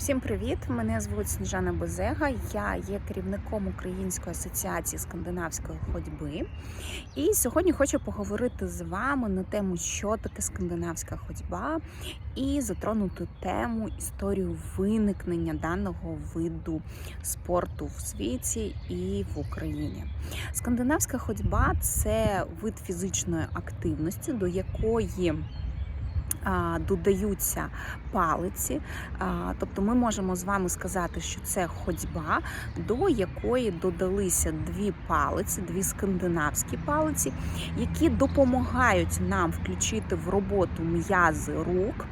Всім привіт! Мене звуть Сніжана Безега. Я є керівником Української асоціації скандинавської ходьби. І сьогодні хочу поговорити з вами на тему, що таке скандинавська ходьба, і затронути тему історію виникнення даного виду спорту в світі і в Україні. Скандинавська ходьба це вид фізичної активності, до якої Додаються палиці, тобто ми можемо з вами сказати, що це ходьба, до якої додалися дві палиці, дві скандинавські палиці, які допомагають нам включити в роботу м'язи рук,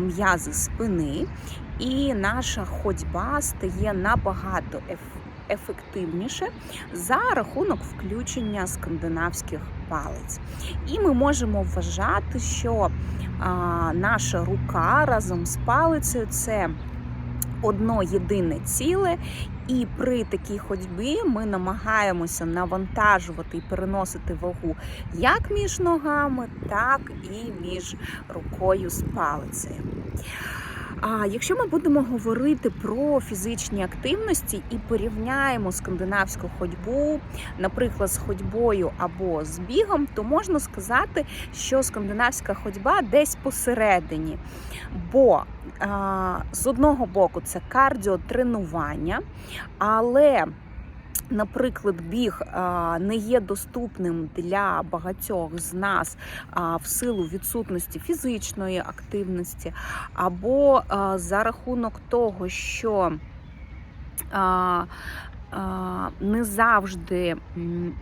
м'язи спини, і наша ходьба стає набагато ефективніше за рахунок включення скандинавських палець. І ми можемо вважати, що а, наша рука разом з палицею це одно єдине ціле. І при такій ходьбі ми намагаємося навантажувати і переносити вагу як між ногами, так і між рукою з палицею. А якщо ми будемо говорити про фізичні активності і порівняємо скандинавську ходьбу, наприклад, з ходьбою або з бігом, то можна сказати, що скандинавська ходьба десь посередині. Бо а, з одного боку це кардіотренування, але Наприклад, біг не є доступним для багатьох з нас в силу відсутності фізичної активності, або за рахунок того, що не завжди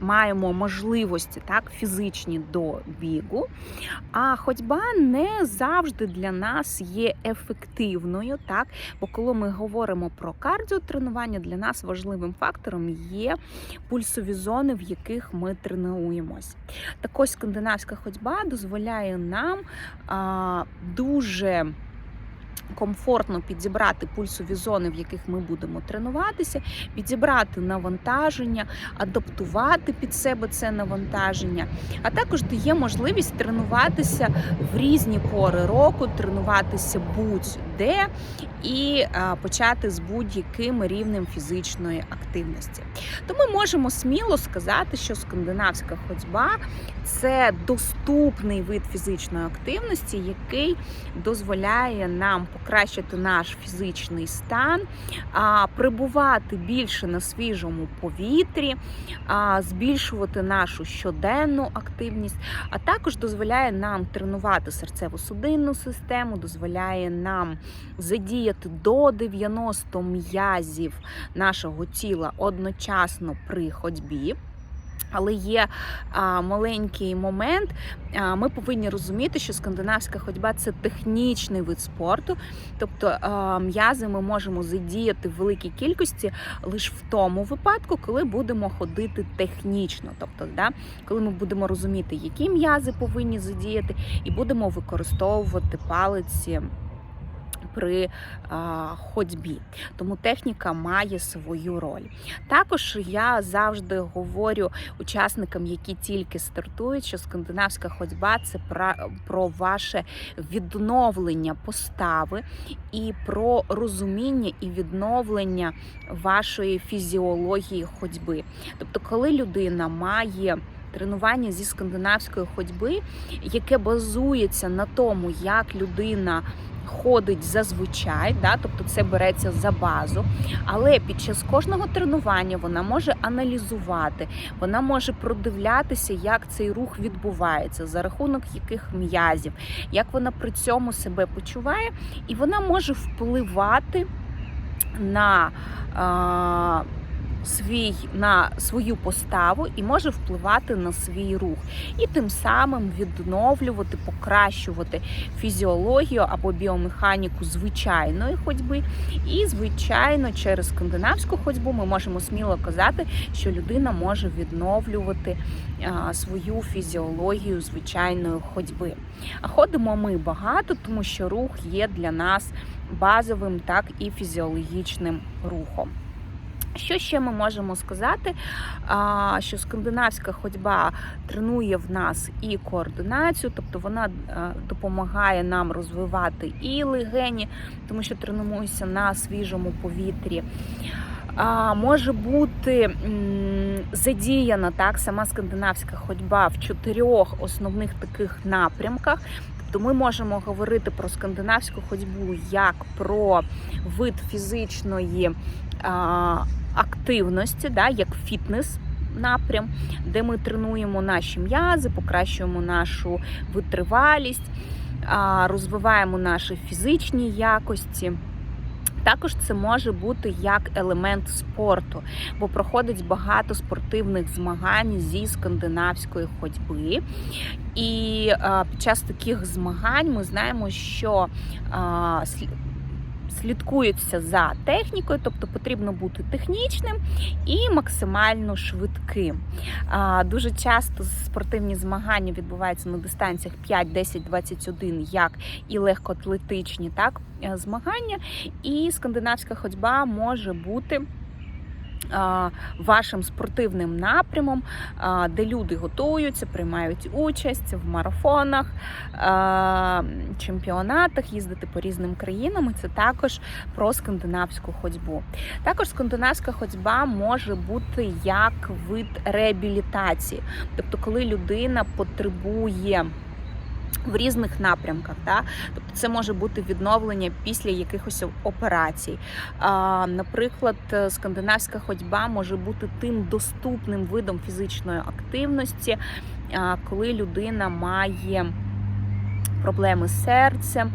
маємо можливості так фізичні до бігу, а ходьба не завжди для нас є ефективною. Так, бо коли ми говоримо про кардіотренування, для нас важливим фактором є пульсові зони, в яких ми тренуємось. Так ось скандинавська ходьба дозволяє нам а, дуже комфортно підібрати пульсові зони, в яких ми будемо тренуватися, підібрати навантаження, адаптувати під себе це навантаження, а також дає можливість тренуватися в різні пори року, тренуватися будь-де і почати з будь-яким рівнем фізичної активності. То ми можемо сміло сказати, що скандинавська ходьба це доступний вид фізичної активності, який дозволяє нам покращити наш фізичний стан, прибувати більше на свіжому повітрі, збільшувати нашу щоденну активність, а також дозволяє нам тренувати серцево-судинну систему, дозволяє нам задіяти до 90 м'язів нашого тіла одночасно при ходьбі. Але є а, маленький момент. А, ми повинні розуміти, що скандинавська ходьба це технічний вид спорту, тобто м'язи ми можемо задіяти в великій кількості лише в тому випадку, коли будемо ходити технічно. Тобто, да, коли ми будемо розуміти, які м'язи повинні задіяти, і будемо використовувати палиці при а, ходьбі. Тому техніка має свою роль. Також я завжди говорю учасникам, які тільки стартують, що скандинавська ходьба це про, про ваше відновлення постави і про розуміння і відновлення вашої фізіології ходьби. Тобто, коли людина має Тренування зі скандинавської ходьби, яке базується на тому, як людина ходить зазвичай, да, тобто це береться за базу. Але під час кожного тренування вона може аналізувати, вона може продивлятися, як цей рух відбувається, за рахунок яких м'язів, як вона при цьому себе почуває, і вона може впливати на. Свій на свою поставу і може впливати на свій рух, і тим самим відновлювати, покращувати фізіологію або біомеханіку звичайної ходьби. І, звичайно, через скандинавську ходьбу ми можемо сміло казати, що людина може відновлювати свою фізіологію звичайної ходьби. А ходимо ми багато, тому що рух є для нас базовим, так і фізіологічним рухом. Що ще ми можемо сказати? Що скандинавська ходьба тренує в нас і координацію, тобто вона е, допомагає нам розвивати і легені, тому що тренуємося на свіжому повітрі. Може бути задіяна так сама скандинавська ходьба в чотирьох основних таких напрямках. Тобто ми можемо говорити про скандинавську ходьбу як про вид фізичної активності, да, як фітнес. Напрям, де ми тренуємо наші м'язи, покращуємо нашу витривалість, розвиваємо наші фізичні якості. Також це може бути як елемент спорту, бо проходить багато спортивних змагань зі скандинавської ходьби. І під час таких змагань ми знаємо, що слідкується за технікою, тобто потрібно бути технічним і максимально швидким. Дуже часто спортивні змагання відбуваються на дистанціях 5, 10, 21, як і легкоатлетичні, так е, змагання. І скандинавська ходьба може бути. Вашим спортивним напрямом, де люди готуються, приймають участь в марафонах, чемпіонатах, їздити по різним країнам. І Це також про скандинавську ходьбу. Також скандинавська ходьба може бути як вид реабілітації, тобто, коли людина потребує. В різних напрямках, да? тобто це може бути відновлення після якихось операцій. Наприклад, скандинавська ходьба може бути тим доступним видом фізичної активності, а, коли людина має проблеми з серцем.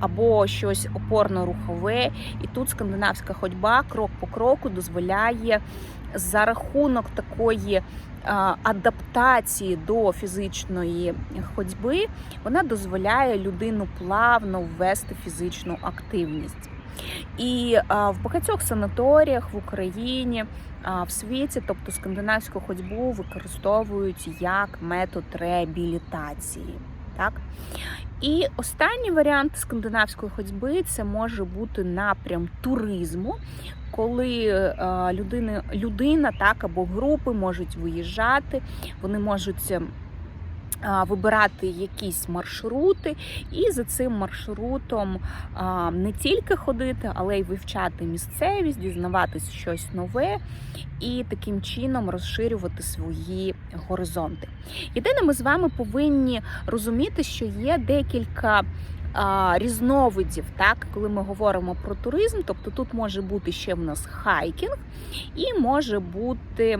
Або щось опорно-рухове, і тут скандинавська ходьба крок по кроку дозволяє за рахунок такої адаптації до фізичної ходьби, вона дозволяє людину плавно ввести фізичну активність. І в багатьох санаторіях в Україні, в світі, тобто скандинавську ходьбу використовують як метод реабілітації. Так? І останній варіант скандинавської ходьби це може бути напрям туризму, коли е, людина, людина так або групи можуть виїжджати, вони можуть. е, Вибирати якісь маршрути, і за цим маршрутом не тільки ходити, але й вивчати місцевість, дізнаватись щось нове і таким чином розширювати свої горизонти. Єдине, ми з вами повинні розуміти, що є декілька різновидів, так, коли ми говоримо про туризм, тобто тут може бути ще в нас хайкінг і може бути.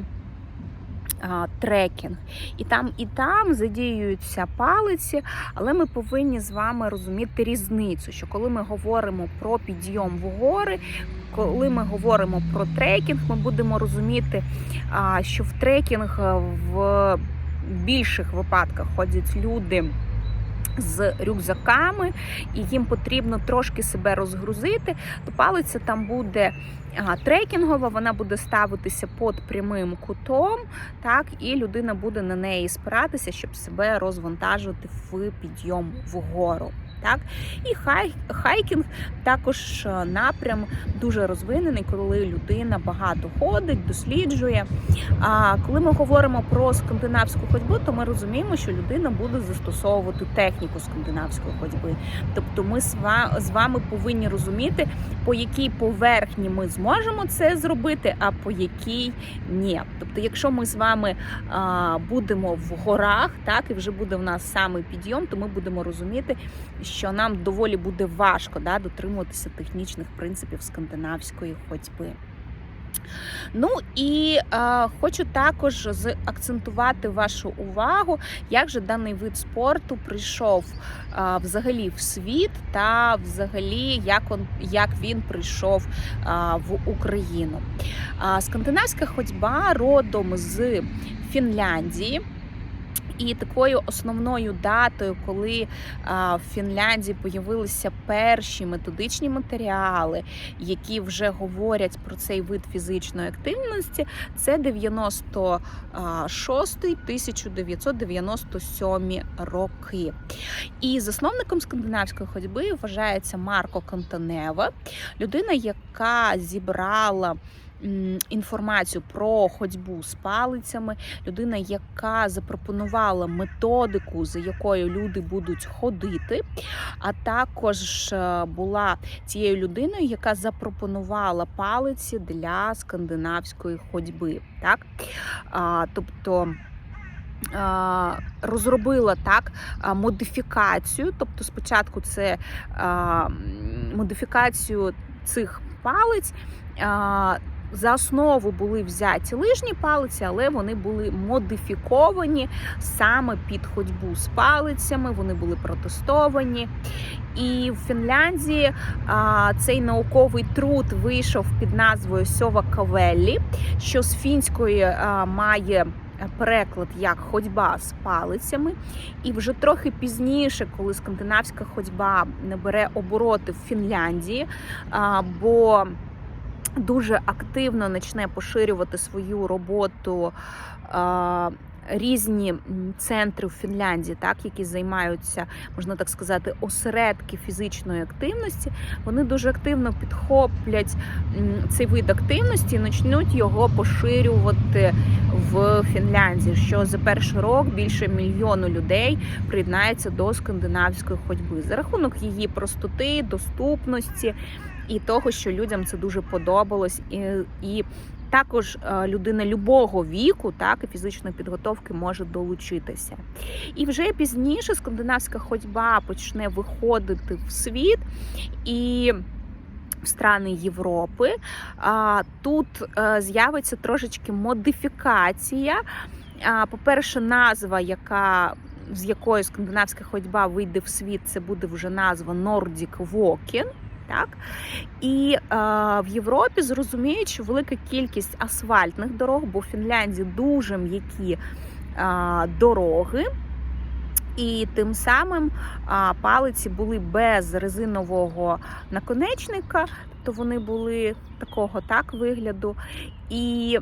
Трекінг, і там і там задіюються палиці, але ми повинні з вами розуміти різницю, що коли ми говоримо про підйом в гори, коли ми говоримо про трекінг, ми будемо розуміти, що в трекінг в більших випадках ходять люди з рюкзаками, і їм потрібно трошки себе розгрузити, то палиця там буде трекінгова, вона буде ставитися під прямим кутом, так, і людина буде на неї спиратися, щоб себе розвантажувати в підйом вгору. Так? І хай, хайкінг також е, напрям дуже розвинений, коли людина багато ходить, досліджує. А коли ми говоримо про скандинавську ходьбу, то ми розуміємо, що людина буде застосовувати техніку скандинавської ходьби. Тобто ми з вами повинні розуміти, по якій поверхні ми зможемо це зробити, а по якій ні. Тобто, якщо ми з вами а, будемо в горах, так і вже буде в нас саме підйом, то ми будемо розуміти, що нам доволі буде важко да, дотримуватися технічних принципів скандинавської ходьби. Ну і е, хочу також акцентувати вашу увагу, як же даний вид спорту прийшов е, взагалі в світ, та взагалі як, он, як він прийшов е, в Україну. Е, скандинавська ходьба родом з Фінляндії. І такою основною датою, коли в Фінляндії появилися перші методичні матеріали, які вже говорять про цей вид фізичної активності, це 96-1997 роки. І засновником скандинавської ходьби вважається Марко Контанева, людина, яка зібрала інформацію про ходьбу з палицями, людина, яка запропонувала методику, за якою люди будуть ходити, а також е, була тією людиною, яка запропонувала палиці для скандинавської ходьби. Так? А, тобто розробила так модифікацію, тобто спочатку це модифікацію цих палиць. За основу були взяті лижні палиці, але вони були модифіковані саме під ходьбу з палицями. Вони були протестовані. І в Фінляндії а, цей науковий труд вийшов під назвою Сьова Кавеллі, що з фінської а, має переклад як ходьба з палицями. І вже трохи пізніше, коли скандинавська ходьба набере обороти в Фінляндії, бо дуже активно почне поширювати свою роботу. Різні центри в Фінляндії, так які займаються, можна так сказати, осередки фізичної активності, вони дуже активно підхоплять цей вид активності і почнуть його поширювати в Фінляндії. Що за перший рок більше мільйону людей приєднається до скандинавської ходьби за рахунок її простоти, доступності і того, що людям це дуже подобалось, і, і також е, людина любого віку, так і фізичної підготовки може долучитися. І вже пізніше скандинавська ходьба почне виходити в світ і. В страни Європи тут е, з'явиться трошечки модифікація. По-перше, назва, яка з якої скандинавська ходьба вийде в світ, це буде вже назва Nordic Walking. Так? І е, в Європі зрозуміють, що велика кількість асфальтних дорог, бо в Фінляндії дуже м'які е, дороги. І тим самим палиці були без резинового наконечника, тобто вони були такого так вигляду. І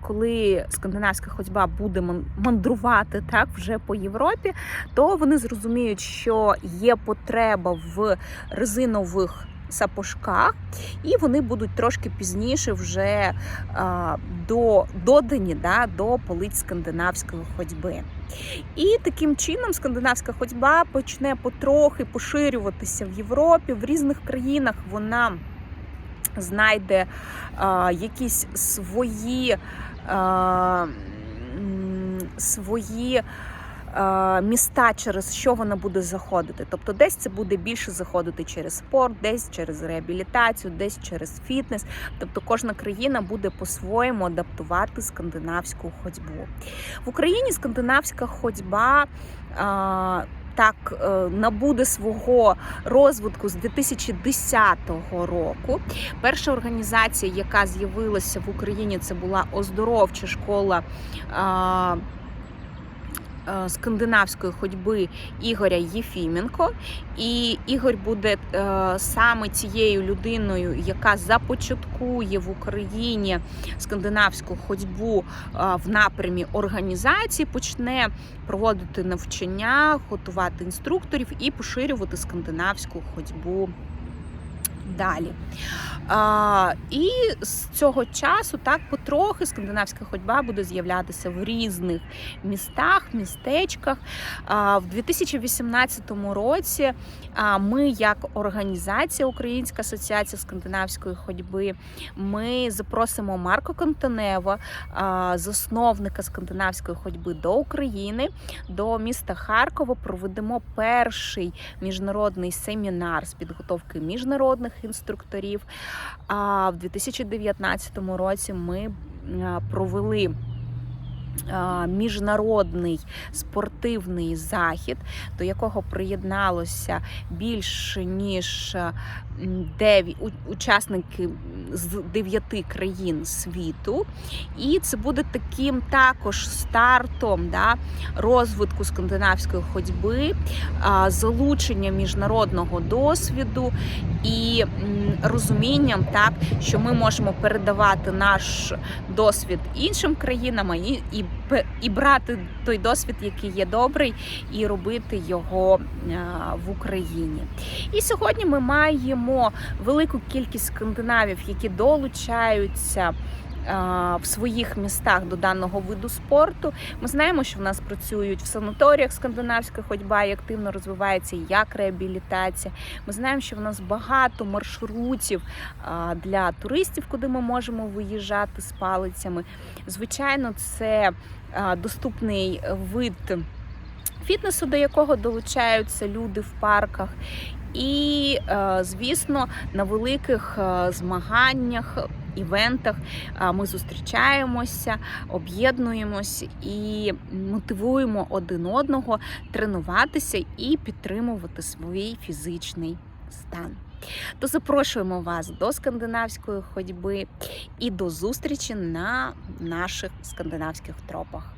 коли скандинавська ходьба буде ман- мандрувати так вже по Європі, то вони зрозуміють, що є потреба в резинових сапожках, і вони будуть трошки пізніше вже а, до, додані да, до полиць скандинавської ходьби. І таким чином скандинавська ходьба почне потрохи поширюватися в Європі, в різних країнах вона знайде а, якісь свої, а, свої а, міста, через що вона буде заходити. Тобто, десь це буде більше заходити через спорт, десь через реабілітацію, десь через фітнес. Тобто кожна країна буде по-своєму адаптувати скандинавську ходьбу. В Україні скандинавська ходьба. А, так е, набуде свого розвитку з 2010 року. Перша організація, яка з'явилася в Україні, це була оздоровча школа. Е, Скандинавської ходьби Ігоря Єфіменко, і Ігор буде е, саме тією людиною, яка започаткує в Україні скандинавську ходьбу е, в напрямі організації, почне проводити навчання, готувати інструкторів і поширювати скандинавську ходьбу далі. А, і з цього часу так потрохи скандинавська ходьба буде з'являтися в різних містах, містечках. А, в 2018 році а, ми, як організація Українська асоціація скандинавської ходьби, ми запросимо Марко Контанева, а, засновника скандинавської ходьби до України, до міста Харкова. Проведемо перший міжнародний семінар з підготовки міжнародних інструкторів. А в 2019 році ми провели а, міжнародний спортивний захід, до якого приєдналося більше ніж а, м, дев'ять учасники з дев'яти країн світу. І це буде таким також стартом да, розвитку скандинавської ходьби, залучення міжнародного досвіду і розумінням, так що ми можемо передавати наш досвід іншим країнам, і, і брати той досвід, який є добрий, і робити його е, в Україні. І сьогодні ми маємо велику кількість скандинавів, які долучаються. В своїх містах до даного виду спорту ми знаємо, що в нас працюють в санаторіях скандинавська ходьба і активно розвивається як реабілітація. Ми знаємо, що в нас багато маршрутів для туристів, куди ми можемо виїжджати з палицями. Звичайно, це доступний вид фітнесу, до якого долучаються люди в парках. І, е, звісно, на великих е, змаганнях, івентах ми зустрічаємося, об'єднуємось і мотивуємо один одного тренуватися і підтримувати свій фізичний стан. То запрошуємо вас до скандинавської ходьби і до зустрічі на наших скандинавських тропах.